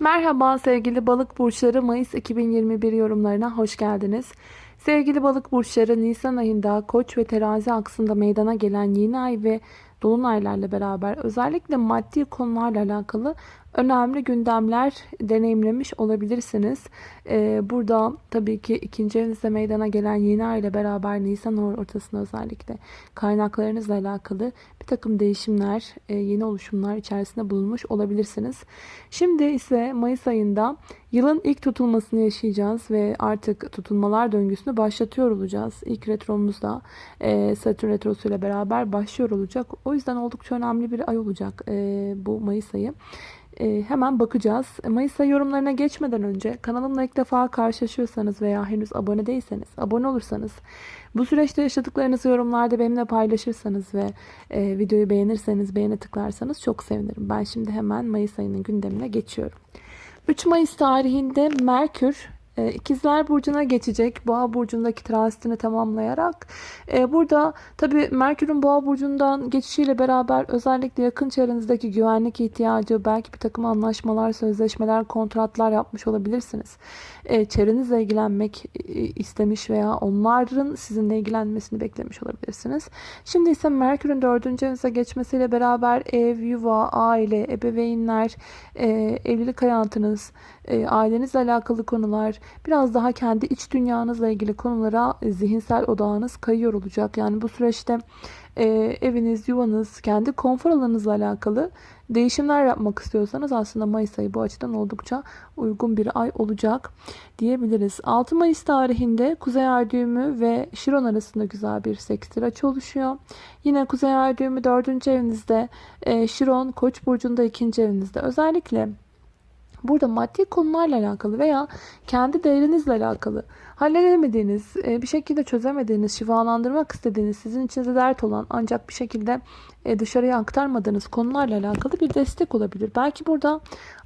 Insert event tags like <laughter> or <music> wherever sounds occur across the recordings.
Merhaba sevgili balık burçları Mayıs 2021 yorumlarına hoş geldiniz. Sevgili balık burçları Nisan ayında Koç ve Terazi aksında meydana gelen yeni ay ve dolunaylarla beraber özellikle maddi konularla alakalı önemli gündemler deneyimlemiş olabilirsiniz. Ee, burada tabii ki ikinci evinizde meydana gelen yeni ay ile beraber Nisan ortasında özellikle kaynaklarınızla alakalı bir takım değişimler, e, yeni oluşumlar içerisinde bulunmuş olabilirsiniz. Şimdi ise Mayıs ayında yılın ilk tutulmasını yaşayacağız ve artık tutulmalar döngüsünü başlatıyor olacağız. İlk retromuz da e, Satürn retrosu ile beraber başlıyor olacak. O yüzden oldukça önemli bir ay olacak e, bu Mayıs ayı. E, hemen bakacağız. Mayıs ayı yorumlarına geçmeden önce kanalımla ilk defa karşılaşıyorsanız veya henüz abone değilseniz, abone olursanız, bu süreçte yaşadıklarınızı yorumlarda benimle paylaşırsanız ve e, videoyu beğenirseniz, beğene tıklarsanız çok sevinirim. Ben şimdi hemen Mayıs ayının gündemine geçiyorum. 3 Mayıs tarihinde Merkür İkizler Burcu'na geçecek. Boğa Burcu'ndaki transitini tamamlayarak. E, burada tabi Merkür'ün Boğa Burcu'ndan geçişiyle beraber özellikle yakın çevrenizdeki güvenlik ihtiyacı, belki bir takım anlaşmalar, sözleşmeler, kontratlar yapmış olabilirsiniz. E, çevrenizle ilgilenmek istemiş veya onların sizinle ilgilenmesini beklemiş olabilirsiniz. Şimdi ise Merkür'ün dördüncü evinize geçmesiyle beraber ev, yuva, aile, ebeveynler, evlilik hayatınız, ailenizle alakalı konular, biraz daha kendi iç dünyanızla ilgili konulara zihinsel odağınız kayıyor olacak. Yani bu süreçte e, eviniz, yuvanız, kendi konfor alanınızla alakalı değişimler yapmak istiyorsanız aslında Mayıs ayı bu açıdan oldukça uygun bir ay olacak diyebiliriz. 6 Mayıs tarihinde Kuzey Ay düğümü ve Şiron arasında güzel bir sekstil açı oluşuyor. Yine Kuzey Ay düğümü 4. evinizde, e, Şiron Koç burcunda 2. evinizde. Özellikle Burada maddi konularla alakalı veya kendi değerinizle alakalı halledemediğiniz, e, bir şekilde çözemediğiniz, şifalandırmak istediğiniz, sizin içinizde dert olan ancak bir şekilde e, dışarıya aktarmadığınız konularla alakalı bir destek olabilir. Belki burada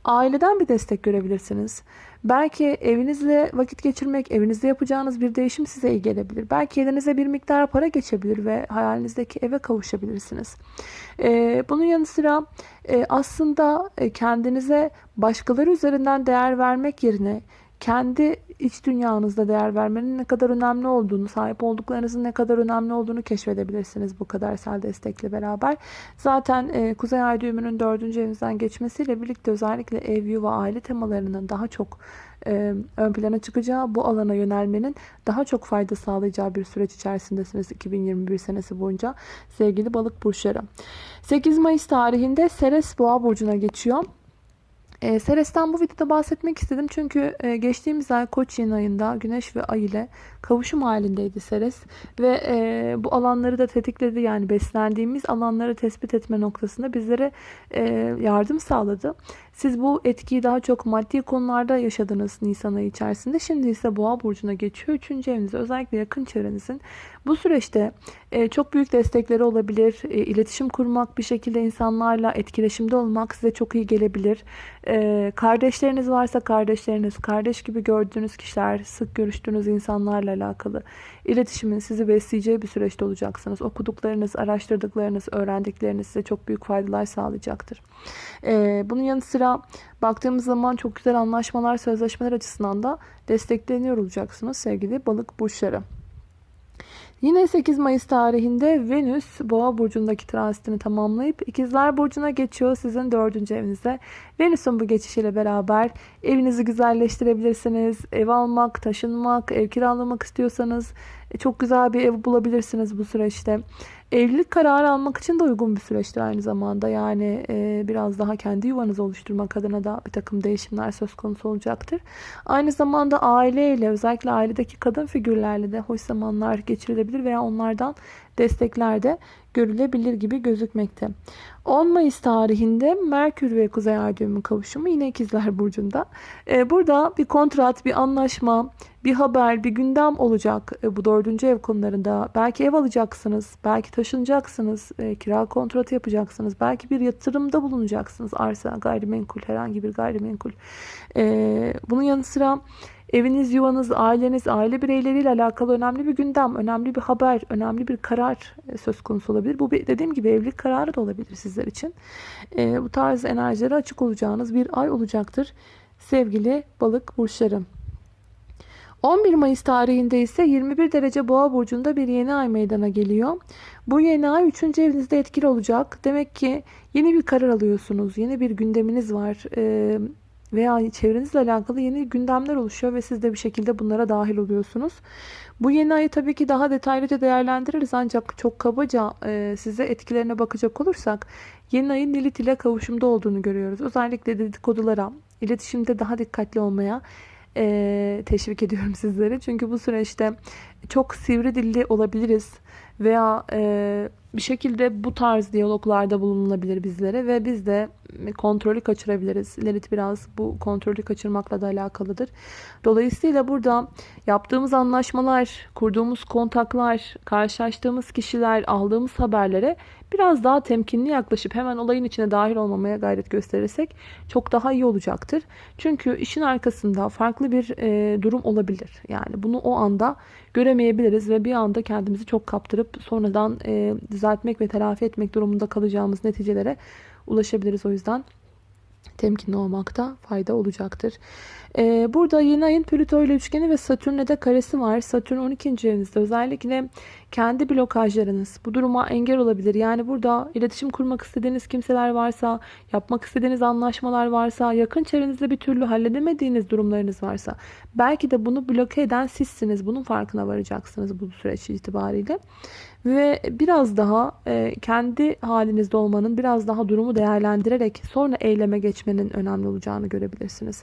aileden bir destek görebilirsiniz. Belki evinizle vakit geçirmek, evinizde yapacağınız bir değişim size iyi gelebilir. Belki elinize bir miktar para geçebilir ve hayalinizdeki eve kavuşabilirsiniz. Ee, bunun yanı sıra e, aslında e, kendinize başkaları üzerinden değer vermek yerine kendi iç dünyanızda değer vermenin ne kadar önemli olduğunu, sahip olduklarınızın ne kadar önemli olduğunu keşfedebilirsiniz bu kadersel destekle beraber. Zaten e, Kuzey Ay düğümünün dördüncü evinizden geçmesiyle birlikte özellikle ev, yuva, aile temalarının daha çok e, ön plana çıkacağı, bu alana yönelmenin daha çok fayda sağlayacağı bir süreç içerisindesiniz 2021 senesi boyunca sevgili balık burçları. 8 Mayıs tarihinde Seres Boğa burcuna geçiyor. E, Seres'ten bu videoda bahsetmek istedim. Çünkü e, geçtiğimiz ay Koç yeni ayında Güneş ve Ay ile kavuşum halindeydi Seres ve e, bu alanları da tetikledi. Yani beslendiğimiz alanları tespit etme noktasında bizlere e, yardım sağladı. Siz bu etkiyi daha çok maddi konularda yaşadınız Nisan ayı içerisinde. Şimdi ise Boğa burcuna geçiyor. Üçüncü evinizde özellikle yakın çevrenizin bu süreçte e, çok büyük destekleri olabilir. E, iletişim kurmak, bir şekilde insanlarla etkileşimde olmak size çok iyi gelebilir. E, kardeşleriniz varsa kardeşleriniz, kardeş gibi gördüğünüz kişiler, sık görüştüğünüz insanlarla alakalı iletişimin sizi besleyeceği bir süreçte olacaksınız. Okuduklarınız, araştırdıklarınız, öğrendikleriniz size çok büyük faydalar sağlayacaktır. Bunun yanı sıra baktığımız zaman çok güzel anlaşmalar, sözleşmeler açısından da destekleniyor olacaksınız sevgili balık burçları. Yine 8 Mayıs tarihinde Venüs Boğa burcundaki transitini tamamlayıp İkizler burcuna geçiyor sizin 4. evinize. Venüs'ün bu geçişiyle beraber evinizi güzelleştirebilirsiniz. Ev almak, taşınmak, ev kiralamak istiyorsanız çok güzel bir ev bulabilirsiniz bu süreçte. Evlilik kararı almak için de uygun bir süreçtir aynı zamanda. Yani e, biraz daha kendi yuvanızı oluşturmak adına da bir takım değişimler söz konusu olacaktır. Aynı zamanda aileyle özellikle ailedeki kadın figürlerle de hoş zamanlar geçirilebilir veya onlardan destekler de görülebilir gibi gözükmekte. 10 Mayıs tarihinde Merkür ve Kuzey Ay düğümü kavuşumu yine ikizler burcunda. Ee, burada bir kontrat, bir anlaşma, bir haber, bir gündem olacak ee, bu dördüncü ev konularında. Belki ev alacaksınız, belki taşınacaksınız, e, kira kontratı yapacaksınız, belki bir yatırımda bulunacaksınız. Arsa, gayrimenkul, herhangi bir gayrimenkul. Ee, bunun yanı sıra Eviniz, yuvanız, aileniz, aile bireyleriyle alakalı önemli bir gündem, önemli bir haber, önemli bir karar e, söz konusu olabilir. Bu bir- dediğim gibi evlilik kararı da olabilir sizler için. E, bu tarz enerjilere açık olacağınız bir ay olacaktır sevgili balık burçları. 11 Mayıs tarihinde ise 21 derece boğa burcunda bir yeni ay meydana geliyor. Bu yeni ay 3. evinizde etkili olacak. Demek ki yeni bir karar alıyorsunuz. Yeni bir gündeminiz var. Ee, veya çevrenizle alakalı yeni gündemler oluşuyor ve siz de bir şekilde bunlara dahil oluyorsunuz. Bu yeni ayı tabii ki daha detaylıca değerlendiririz ancak çok kabaca e, size etkilerine bakacak olursak yeni ayın Lilith ile kavuşumda olduğunu görüyoruz. Özellikle dedikodulara, iletişimde daha dikkatli olmaya e, teşvik ediyorum <laughs> sizleri. Çünkü bu süreçte çok sivri dilli olabiliriz veya e, bir şekilde bu tarz diyaloglarda bulunulabilir bizlere ve biz de kontrolü kaçırabiliriz. Lilith biraz bu kontrolü kaçırmakla da alakalıdır. Dolayısıyla burada yaptığımız anlaşmalar, kurduğumuz kontaklar, karşılaştığımız kişiler, aldığımız haberlere biraz daha temkinli yaklaşıp hemen olayın içine dahil olmamaya gayret gösterirsek çok daha iyi olacaktır. Çünkü işin arkasında farklı bir e, durum olabilir. Yani bunu o anda göremeyebiliriz ve bir anda kendimizi çok kaptırıp sonradan e, düzeltmek ve telafi etmek durumunda kalacağımız neticelere ulaşabiliriz. O yüzden temkinli olmakta fayda olacaktır. Ee, burada yeni ayın Plüto ile üçgeni ve Satürn'le de karesi var. Satürn 12. evinizde özellikle kendi blokajlarınız bu duruma engel olabilir. Yani burada iletişim kurmak istediğiniz kimseler varsa, yapmak istediğiniz anlaşmalar varsa, yakın çevrenizde bir türlü halledemediğiniz durumlarınız varsa belki de bunu bloke eden sizsiniz. Bunun farkına varacaksınız bu süreç itibariyle. Ve biraz daha e, kendi halinizde olmanın, biraz daha durumu değerlendirerek sonra eyleme geçmenin önemli olacağını görebilirsiniz.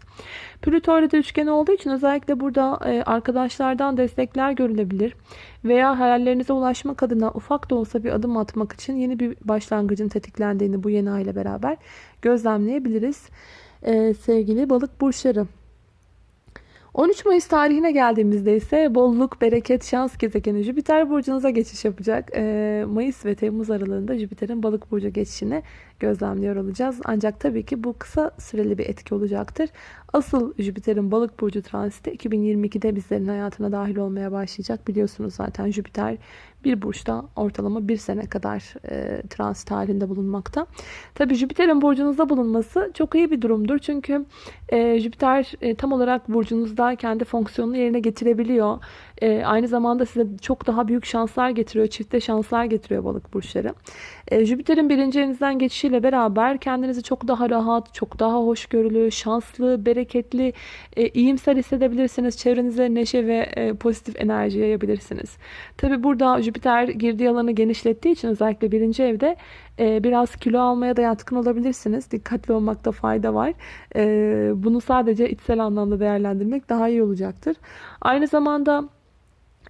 Plüto ile de üçgen olduğu için özellikle burada e, arkadaşlardan destekler görülebilir. Veya hayallerinize ulaşmak adına ufak da olsa bir adım atmak için yeni bir başlangıcın tetiklendiğini bu yeni ay ile beraber gözlemleyebiliriz. E, sevgili balık burçları. 13 Mayıs tarihine geldiğimizde ise bolluk, bereket, şans gezegeni Jüpiter burcunuza geçiş yapacak. Ee, Mayıs ve Temmuz aralığında Jüpiter'in balık burcu geçişini gözlemliyor olacağız. Ancak tabii ki bu kısa süreli bir etki olacaktır. Asıl Jüpiter'in balık burcu transiti 2022'de bizlerin hayatına dahil olmaya başlayacak. Biliyorsunuz zaten Jüpiter bir burçta ortalama bir sene kadar e, transit halinde bulunmakta. Tabii Jüpiter'in burcunuzda bulunması çok iyi bir durumdur. Çünkü e, Jüpiter e, tam olarak burcunuzda kendi fonksiyonunu yerine getirebiliyor. E, aynı zamanda size çok daha büyük şanslar getiriyor. Çifte şanslar getiriyor balık burçları. E, Jüpiter'in birinci evinizden geçişiyle beraber kendinizi çok daha rahat, çok daha hoşgörülü, şanslı, bereketli, e, iyimser hissedebilirsiniz. Çevrenize neşe ve e, pozitif enerji yayabilirsiniz. Tabi burada Jüpiter girdiği alanı genişlettiği için özellikle birinci evde e, biraz kilo almaya da yatkın olabilirsiniz. Dikkatli olmakta fayda var. E, bunu sadece içsel anlamda değerlendirmek daha iyi olacaktır. Aynı zamanda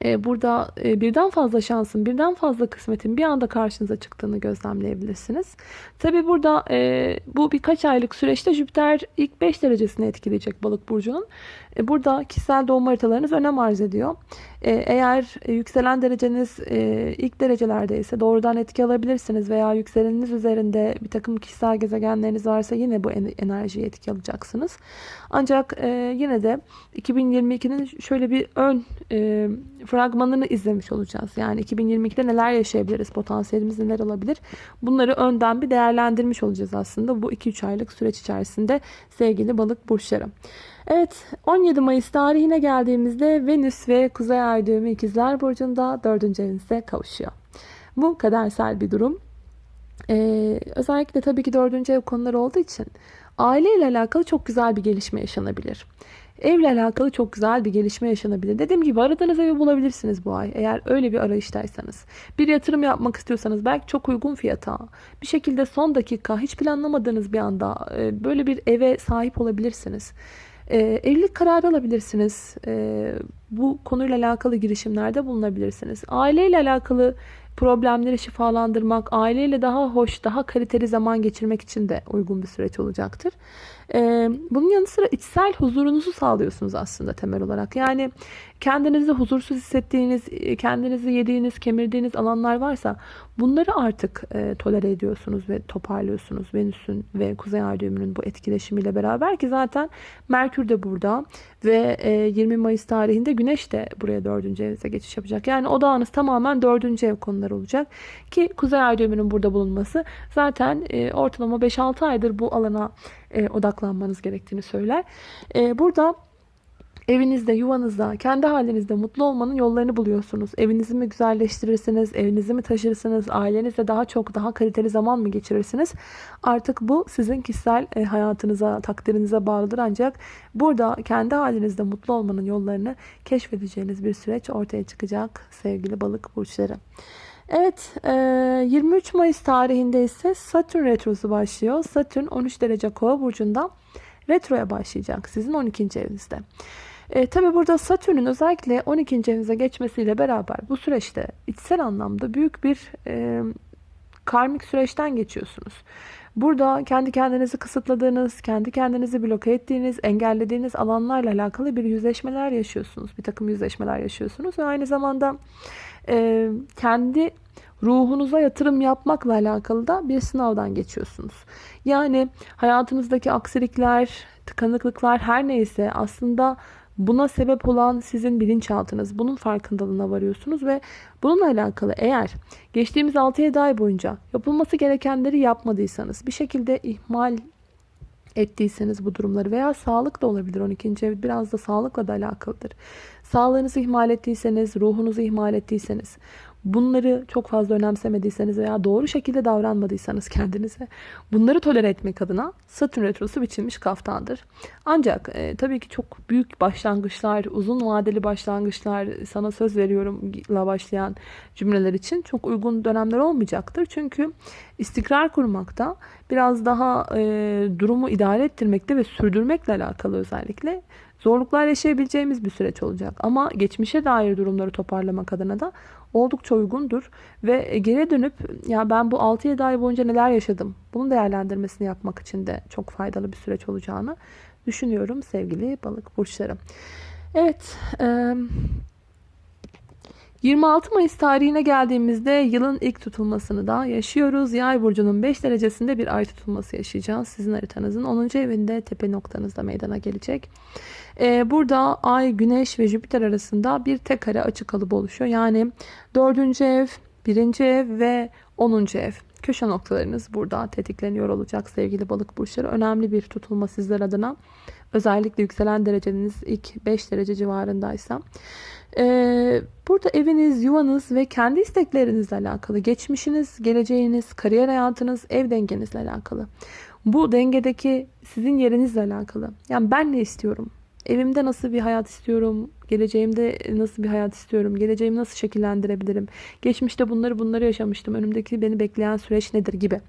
e, burada e, birden fazla şansın, birden fazla kısmetin bir anda karşınıza çıktığını gözlemleyebilirsiniz. Tabi burada e, bu birkaç aylık süreçte Jüpiter ilk 5 derecesini etkileyecek balık burcunun. E, burada kişisel doğum haritalarınız önem arz ediyor. E, eğer yükselen dereceniz e, ilk derecelerde ise doğrudan etki alabilirsiniz veya yükseleniniz üzerinde bir takım kişisel gezegenleriniz varsa yine bu en- enerjiyi etki alacaksınız. Ancak yine de 2022'nin şöyle bir ön fragmanını izlemiş olacağız. Yani 2022'de neler yaşayabiliriz, potansiyelimiz neler olabilir? Bunları önden bir değerlendirmiş olacağız aslında bu 2-3 aylık süreç içerisinde sevgili balık burçları. Evet 17 Mayıs tarihine geldiğimizde Venüs ve Kuzey Ay düğümü ikizler burcunda 4. evinize kavuşuyor. Bu kadersel bir durum. Ee, özellikle tabii ki 4. ev konuları olduğu için aile ile alakalı çok güzel bir gelişme yaşanabilir. Evle alakalı çok güzel bir gelişme yaşanabilir. Dediğim gibi aradığınız evi bulabilirsiniz bu ay. Eğer öyle bir arayıştaysanız. Bir yatırım yapmak istiyorsanız belki çok uygun fiyata. Bir şekilde son dakika hiç planlamadığınız bir anda e, böyle bir eve sahip olabilirsiniz. E, evlilik kararı alabilirsiniz. E, bu konuyla alakalı girişimlerde bulunabilirsiniz. Aileyle alakalı problemleri şifalandırmak, aileyle daha hoş, daha kaliteli zaman geçirmek için de uygun bir süreç olacaktır. Ee, bunun yanı sıra içsel huzurunuzu sağlıyorsunuz aslında temel olarak. Yani kendinizi huzursuz hissettiğiniz, e, kendinizi yediğiniz, kemirdiğiniz alanlar varsa bunları artık e, tolere ediyorsunuz ve toparlıyorsunuz. Venüs'ün ve Kuzey Ay düğümünün bu etkileşimiyle beraber ki zaten Merkür de burada ve e, 20 Mayıs tarihinde Güneş de buraya 4. evinize geçiş yapacak. Yani odağınız tamamen 4. ev konuları olacak ki Kuzey Ay düğümünün burada bulunması zaten e, ortalama 5-6 aydır bu alana e, odaklanmanız gerektiğini söyler. E, burada evinizde, yuvanızda, kendi halinizde mutlu olmanın yollarını buluyorsunuz. Evinizi mi güzelleştirirsiniz, evinizi mi taşırsınız, ailenizle daha çok, daha kaliteli zaman mı geçirirsiniz? Artık bu sizin kişisel e, hayatınıza, takdirinize bağlıdır. Ancak burada kendi halinizde mutlu olmanın yollarını keşfedeceğiniz bir süreç ortaya çıkacak sevgili balık burçları. Evet 23 Mayıs tarihinde ise Satürn retrosu başlıyor. Satürn 13 derece kova burcunda retroya başlayacak sizin 12. evinizde. E, tabi burada Satürn'ün özellikle 12. evinize geçmesiyle beraber bu süreçte içsel anlamda büyük bir e, karmik süreçten geçiyorsunuz. Burada kendi kendinizi kısıtladığınız, kendi kendinizi bloke ettiğiniz, engellediğiniz alanlarla alakalı bir yüzleşmeler yaşıyorsunuz. Bir takım yüzleşmeler yaşıyorsunuz ve aynı zamanda e, kendi ruhunuza yatırım yapmakla alakalı da bir sınavdan geçiyorsunuz. Yani hayatınızdaki aksilikler, tıkanıklıklar her neyse aslında buna sebep olan sizin bilinçaltınız. Bunun farkındalığına varıyorsunuz ve bununla alakalı eğer geçtiğimiz 6-7 ay boyunca yapılması gerekenleri yapmadıysanız, bir şekilde ihmal ettiyseniz bu durumları veya sağlık da olabilir 12. ev biraz da sağlıkla da alakalıdır. Sağlığınızı ihmal ettiyseniz, ruhunuzu ihmal ettiyseniz, bunları çok fazla önemsemediyseniz veya doğru şekilde davranmadıysanız kendinize bunları tolere etmek adına Satürn Retrosu biçilmiş kaftandır. Ancak e, tabii ki çok büyük başlangıçlar, uzun vadeli başlangıçlar sana söz veriyorumla başlayan cümleler için çok uygun dönemler olmayacaktır. Çünkü istikrar kurmakta biraz daha e, durumu idare ettirmekte ve sürdürmekle alakalı özellikle zorluklar yaşayabileceğimiz bir süreç olacak. Ama geçmişe dair durumları toparlamak adına da oldukça uygundur. Ve geri dönüp ya ben bu 6-7 ay boyunca neler yaşadım bunun değerlendirmesini yapmak için de çok faydalı bir süreç olacağını düşünüyorum sevgili balık burçları. Evet. E 26 Mayıs tarihine geldiğimizde yılın ilk tutulmasını da yaşıyoruz. Yay burcunun 5 derecesinde bir ay tutulması yaşayacağız. Sizin haritanızın 10. evinde tepe noktanızda meydana gelecek. Ee, burada Ay, Güneş ve Jüpiter arasında bir tek kare açık kalıbı oluşuyor. Yani 4. ev, 1. ev ve 10. ev. Köşe noktalarınız burada tetikleniyor olacak sevgili balık burçları. Önemli bir tutulma sizler adına. Özellikle yükselen dereceniz ilk 5 derece civarındaysa. Ee, burada eviniz, yuvanız ve kendi isteklerinizle alakalı, geçmişiniz, geleceğiniz, kariyer hayatınız, ev dengenizle alakalı. Bu dengedeki sizin yerinizle alakalı. Yani ben ne istiyorum? Evimde nasıl bir hayat istiyorum? Geleceğimde nasıl bir hayat istiyorum? Geleceğimi nasıl şekillendirebilirim? Geçmişte bunları bunları yaşamıştım. Önümdeki beni bekleyen süreç nedir gibi.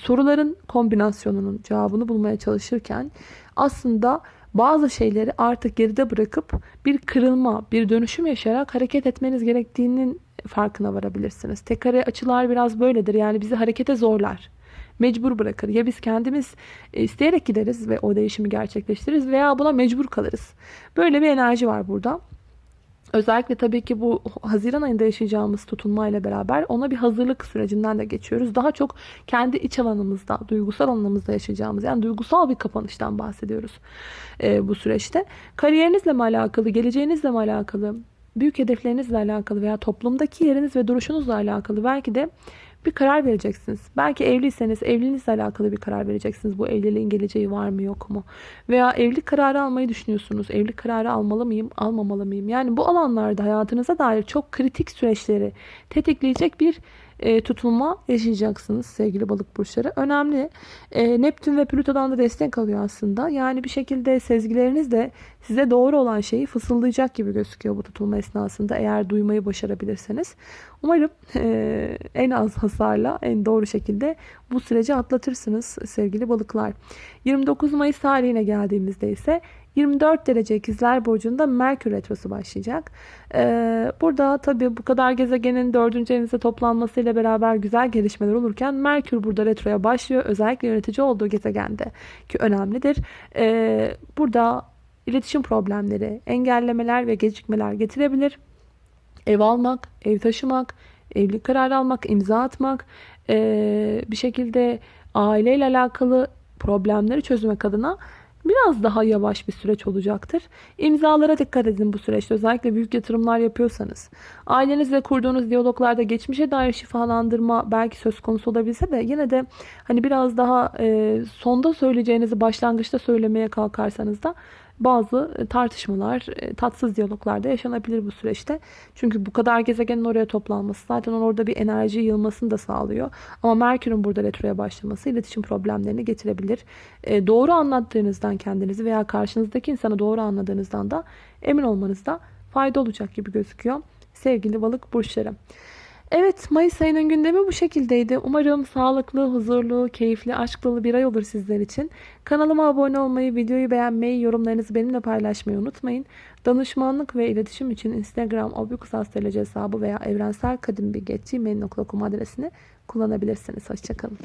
Soruların kombinasyonunun cevabını bulmaya çalışırken aslında bazı şeyleri artık geride bırakıp bir kırılma, bir dönüşüm yaşayarak hareket etmeniz gerektiğinin farkına varabilirsiniz. Tekare açılar biraz böyledir. Yani bizi harekete zorlar. Mecbur bırakır. Ya biz kendimiz isteyerek gideriz ve o değişimi gerçekleştiririz veya buna mecbur kalırız. Böyle bir enerji var burada. Özellikle tabii ki bu Haziran ayında yaşayacağımız tutulmayla beraber ona bir hazırlık sürecinden de geçiyoruz. Daha çok kendi iç alanımızda, duygusal alanımızda yaşayacağımız yani duygusal bir kapanıştan bahsediyoruz e, bu süreçte. Kariyerinizle mi alakalı, geleceğinizle mi alakalı, büyük hedeflerinizle alakalı veya toplumdaki yeriniz ve duruşunuzla alakalı belki de bir karar vereceksiniz. Belki evliyseniz evliliğinizle alakalı bir karar vereceksiniz. Bu evliliğin geleceği var mı yok mu? Veya evlilik kararı almayı düşünüyorsunuz. Evlilik kararı almalı mıyım, almamalı mıyım? Yani bu alanlarda hayatınıza dair çok kritik süreçleri tetikleyecek bir e, tutulma yaşayacaksınız sevgili balık burçları. Önemli. E, Neptün ve Plüto'dan da destek alıyor aslında. Yani bir şekilde sezgileriniz de size doğru olan şeyi fısıldayacak gibi gözüküyor bu tutulma esnasında eğer duymayı başarabilirseniz. Umarım e, en az hasarla en doğru şekilde bu süreci atlatırsınız sevgili balıklar. 29 Mayıs tarihine geldiğimizde ise 24 derece ikizler burcunda Merkür Retrosu başlayacak. Ee, burada tabii bu kadar gezegenin 4. evinizde toplanmasıyla beraber güzel gelişmeler olurken Merkür burada retroya başlıyor. Özellikle yönetici olduğu gezegende ki önemlidir. Ee, burada iletişim problemleri, engellemeler ve gecikmeler getirebilir. Ev almak, ev taşımak, evlilik kararı almak, imza atmak, ee, bir şekilde aileyle alakalı problemleri çözmek adına biraz daha yavaş bir süreç olacaktır. İmzalara dikkat edin bu süreçte. Özellikle büyük yatırımlar yapıyorsanız. Ailenizle kurduğunuz diyaloglarda geçmişe dair şifalandırma belki söz konusu olabilse de yine de hani biraz daha e, sonda söyleyeceğinizi başlangıçta söylemeye kalkarsanız da bazı e, tartışmalar, e, tatsız diyaloglar da yaşanabilir bu süreçte. Çünkü bu kadar gezegenin oraya toplanması zaten orada bir enerji yığılmasını da sağlıyor. Ama Merkür'ün burada retroya başlaması iletişim problemlerini getirebilir. E, doğru anlattığınızdan kendinizi veya karşınızdaki insanı doğru anladığınızdan da emin olmanızda fayda olacak gibi gözüküyor. Sevgili balık burçları. Evet Mayıs ayının gündemi bu şekildeydi. Umarım sağlıklı, huzurlu, keyifli, aşk dolu bir ay olur sizler için. Kanalıma abone olmayı, videoyu beğenmeyi, yorumlarınızı benimle paylaşmayı unutmayın. Danışmanlık ve iletişim için Instagram obikusastelece hesabı veya evrenselkadimbilgi.gmail.com adresini kullanabilirsiniz. Hoşçakalın.